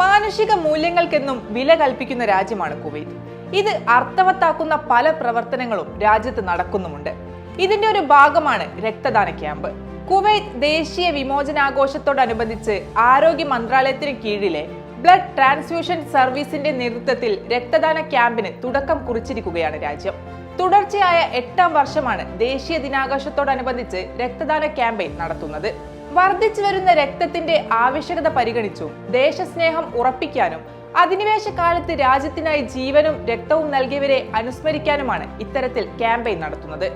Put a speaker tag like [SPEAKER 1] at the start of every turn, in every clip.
[SPEAKER 1] മാനുഷിക മൂല്യങ്ങൾക്കെന്നും വില കൽപ്പിക്കുന്ന രാജ്യമാണ് കുവൈത്ത്. ഇത് അർത്ഥവത്താക്കുന്ന പല പ്രവർത്തനങ്ങളും രാജ്യത്ത് നടക്കുന്നുമുണ്ട്. ഇതിന്റെ ഒരു ഭാഗമാണ് രക്തദാന ക്യാമ്പ്. കുവൈത്ത് ദേശീയ വിമോചനാഘോഷത്തോടനുബന്ധിച്ച് ആരോഗ്യ മന്ത്രാലയത്തിന് കീഴിലെ ബ്ലഡ് ട്രാൻസ്ഫ്യൂഷൻ സർവീസിന്റെ നേതൃത്വത്തിൽ രക്തദാന ക്യാമ്പിന് തുടക്കം കുറിച്ചിരിക്കുകയാണ് രാജ്യം. തുടർച്ചയായ എട്ടാം വർഷമാണ് ദേശീയ ദിനാഘോഷത്തോടനുബന്ധിച്ച് രക്തദാന ക്യാമ്പയിൻ നടത്തുന്നത്. വർദ്ധിച്ചു വരുന്ന രക്തത്തിന്റെ ആവശ്യകത പരിഗണിച്ചു. ദേശസ്നേഹം ഉറപ്പിക്കാനും അധിനിവേശ കാലത്ത് രാജ്യത്തിനായി ജീവനും രക്തവും നൽകിയവരെ അനുസ്മരിക്കാനുമാണ് ഇത്തരത്തിൽ ക്യാമ്പയിൻ നടത്തുന്നത്.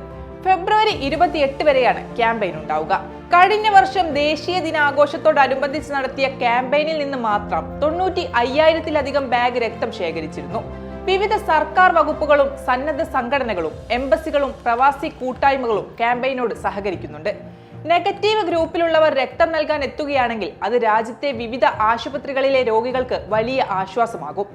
[SPEAKER 1] ഫെബ്രുവരി ഇരുപത്തിയെട്ട് വരെയാണ് ക്യാമ്പയിൻ ഉണ്ടാവുക. കഴിഞ്ഞ വർഷം ദേശീയ ദിനാഘോഷത്തോടനുബന്ധിച്ച് നടത്തിയ ക്യാമ്പയിനിൽ നിന്ന് മാത്രം തൊണ്ണൂറ്റി അയ്യായിരത്തിലധികം ബാഗ് രക്തം ശേഖരിച്ചിരുന്നു. വിവിധ സർക്കാർ വകുപ്പുകളും സന്നദ്ധ സംഘടനകളും എംബസികളും പ്രവാസി കൂട്ടായ്മകളും ക്യാമ്പയിനോട് സഹകരിക്കുന്നുണ്ട്. നെഗറ്റീവ് ഗ്രൂപ്പിലുള്ളവർ രക്തം നൽകാൻ എത്തുകയാണെങ്കിൽ അത് രാജ്യത്തെ വിവിധ ആശുപത്രികളിലെ രോഗികൾക്ക് വലിയ ആശ്വാസമാകും.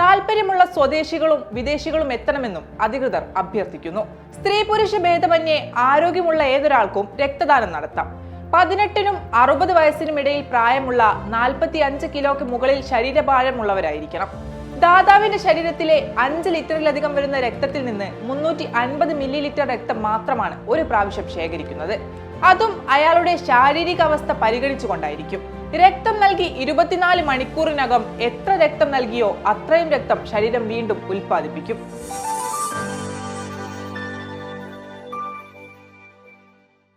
[SPEAKER 1] താല്പര്യമുള്ള സ്വദേശികളും വിദേശികളും എത്തണമെന്നും അധികൃതർ അഭ്യർത്ഥിക്കുന്നു. സ്ത്രീ പുരുഷ ഭേദമന്യേ ആരോഗ്യമുള്ള ഏതൊരാൾക്കും രക്തദാനം നടത്താം. പതിനെട്ടിനും അറുപത് വയസ്സിനും ഇടയിൽ പ്രായമുള്ള നാൽപ്പത്തി അഞ്ച് കിലോക്ക് മുകളിൽ ശരീരഭാരമുള്ളവരായിരിക്കണം. ദാതാവിന്റെ ശരീരത്തിലെ അഞ്ച് ലിറ്ററിലധികം വരുന്ന രക്തത്തിൽ നിന്ന് മുന്നൂറ്റി അൻപത് മില്ലി ലിറ്റർ രക്തം മാത്രമാണ് ഒരു പ്രാവശ്യം ശേഖരിക്കുന്നത്. അതും അയാളുടെ ശാരീരിക അവസ്ഥ പരിഗണിച്ചുകൊണ്ടായിരിക്കും. രക്തം നൽകി ഇരുപത്തിനാല് മണിക്കൂറിനകം എത്ര രക്തം നൽകിയോ അത്രയും രക്തം ശരീരം വീണ്ടും ഉൽപ്പാദിപ്പിക്കും.